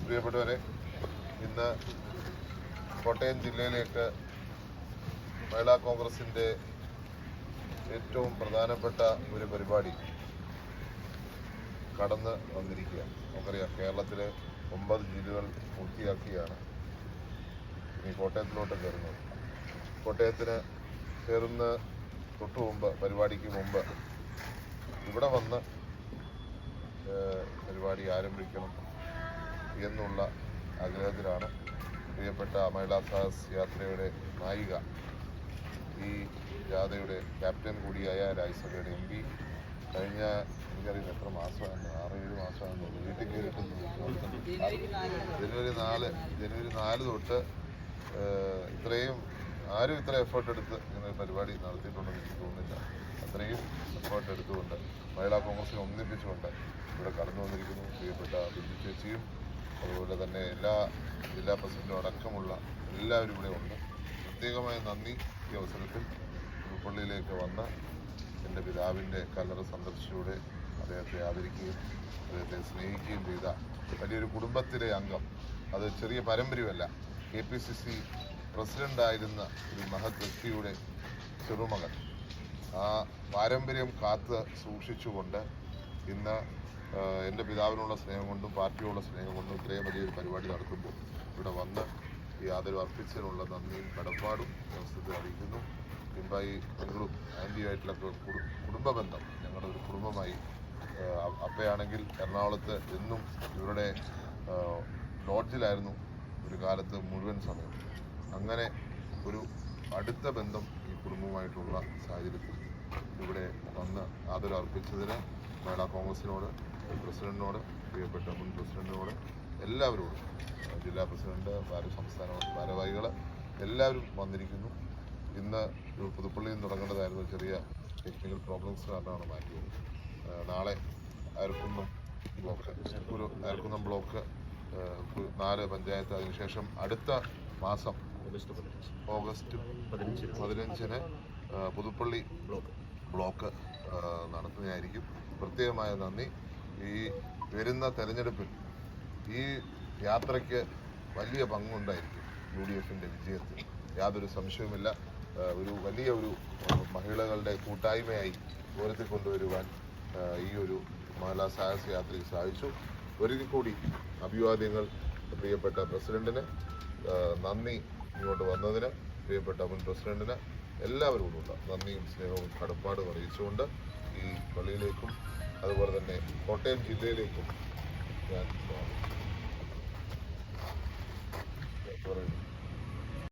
പ്രിയപ്പെട്ടവരെ ഇന്ന് കോട്ടയം ജില്ലയിലേക്ക് മഹിളാ കോൺഗ്രസിന്റെ ഏറ്റവും പ്രധാനപ്പെട്ട ഒരു പരിപാടി കടന്ന് വന്നിരിക്കുക നമുക്കറിയാം കേരളത്തിലെ ഒമ്പത് ജില്ലകൾ പൂർത്തിയാക്കിയാണ് ഇനി കോട്ടയത്തിലോട്ട് കയറുന്നത് കോട്ടയത്തിന് കയറുന്ന തൊട്ടു മുമ്പ് പരിപാടിക്ക് മുമ്പ് ഇവിടെ വന്ന് പരിപാടി ആരംഭിക്കണം എന്നുള്ള ആഗ്രഹത്തിലാണ് പ്രിയപ്പെട്ട മഹിളാ സാഹസ് യാത്രയുടെ നായിക ഈ ജാഥയുടെ ക്യാപ്റ്റൻ കൂടിയായ രാജ്യസഭയുടെ എം പി. കഴിഞ്ഞ എനിക്കറിയില്ല എത്ര മാസമാണ് ആറ് ഏഴ് മാസമാണെന്ന് തോന്നുന്നു. വീട്ടിൽ കയറിയിട്ട് ജനുവരി നാല് ജനുവരി നാല് തൊട്ട് ഇത്രയും ആരും ഇത്ര എഫേർട്ട് എടുത്ത് ഇങ്ങനെ പരിപാടി നടത്തിയിട്ടുണ്ടെന്ന് എനിക്ക് തോന്നുന്നില്ല. അത്രയും എഫേർട്ട് എടുത്തുകൊണ്ട് മഹിളാ കോൺഗ്രസിനെ ഒന്നിപ്പിച്ചുകൊണ്ട് ഇവിടെ കടന്നു വന്നിരിക്കുന്നു. പ്രിയപ്പെട്ട ബിന്ദു ചേച്ചിയും അതുപോലെ തന്നെ എല്ലാ ജില്ലാ പ്രസിഡന്റും അടക്കമുള്ള എല്ലാവരും ഇവിടെ ഉണ്ട്. പ്രത്യേകമായ നന്ദി ഈ അവസരത്തിൽ. പുതുപ്പള്ളിയിലേക്ക് വന്ന എന്റെ പിതാവിന്റെ കല്ലറ സന്ദർശിച്ചൂടെ അദ്ദേഹത്തെ ആദരിക്കുകയും അദ്ദേഹത്തെ സ്നേഹിക്കുകയും ചെയ്ത വലിയൊരു കുടുംബത്തിലെ അംഗം. അത് ചെറിയ പാരമ്പര്യമല്ല. കെ പി സി സി പ്രസിഡന്റായിരുന്ന ഒരു മഹത് വ്യക്തിയുടെ ചെറുമകൻ. ആ പാരമ്പര്യം കാത്ത് സൂക്ഷിച്ചുകൊണ്ട് ഇന്ന് എന്റെ പിതാവിനുള്ള സ്നേഹം കൊണ്ടും പാർട്ടിയോടുള്ള സ്നേഹം കൊണ്ടും ഇത്രയും വലിയൊരു പരിപാടി നടത്തുമ്പോൾ ഇവിടെ വന്ന് ഈ ആദരവ് അർപ്പിച്ചതിനുള്ള നന്ദിയും കടപ്പാടും വ്യവസ്ഥത്തിൽ അറിയിക്കുന്നു. പിൻപായി ഞങ്ങളും ആന്റിയുമായിട്ടുള്ള കുടുംബ ബന്ധം ഞങ്ങളുടെ ഒരു കുടുംബമായി അപ്പയാണെങ്കിൽ എറണാകുളത്ത് എന്നും ഇവരുടെ ലോഡ്ജിലായിരുന്നു ഒരു കാലത്ത് മുഴുവൻ സമയം അങ്ങനെ ഒരു അടുത്ത ബന്ധം ഈ കുടുംബവുമായിട്ടുള്ള സാഹചര്യത്തിൽ ഇവിടെ വന്ന് ആദരവ് അർപ്പിച്ചതിന് മഹിളാ കോൺഗ്രസിനോട് പ്രസിഡന്റിനോട് പ്രിയപ്പെട്ട മുൻ പ്രസിഡന്റിനോട് എല്ലാവരോടും ജില്ലാ പ്രസിഡന്റ് ഭാര സംസ്ഥാന ഭാരവാഹികൾ എല്ലാവരും വന്നിരിക്കുന്നു. ഇന്ന് പുതുപ്പള്ളിയിൽ നിന്ന് തുടങ്ങേണ്ടതായിരുന്നു ചെറിയ ടെക്നിക്കൽ പ്രോബ്ലംസ് കാരണമാണ് മാറ്റിയത്. നാളെ അയർക്കുന്നം ബ്ലോക്ക് ഒരു അയർക്കുന്നം ബ്ലോക്ക് നാല് പഞ്ചായത്ത് അതിനുശേഷം അടുത്ത മാസം ഓഗസ്റ്റ് പതിനഞ്ചിന് പുതുപ്പള്ളി ബ്ലോക്ക്. നടത്തുകയായിരിക്കും പ്രത്യേകമായ നന്ദി. ഈ വരുന്ന തെരഞ്ഞെടുപ്പിൽ ഈ യാത്രയ്ക്ക് വലിയ പങ്കുണ്ടായിരിക്കും യു ഡി എഫിന്റെ വിജയത്തിൽ. യാതൊരു സംശയവുമില്ല. ഒരു വലിയ ഒരു മഹിളകളുടെ കൂട്ടായ്മയായി ഉയർത്തി കൊണ്ടുവരുവാൻ ഈ ഒരു മഹിളാ സാഹസ യാത്രയിൽ സാധിച്ചു. ഒരിക്കൽ കൂടി അഭിവാദ്യങ്ങൾ പ്രിയപ്പെട്ട പ്രസിഡന്റിന് നന്ദി ഇങ്ങോട്ട് വന്നതിന് പ്രിയപ്പെട്ട മുൻ പ്രസിഡന്റിന് എല്ലാവരോടുമുള്ള നന്ദിയും സ്നേഹവും കടപ്പാടും അറിയിച്ചുകൊണ്ട് ഈ പള്ളിയിലേക്കും അതുപോലെ തന്നെ കോട്ടയം ജില്ലയിലേക്കും ഞാൻ പറയുന്നു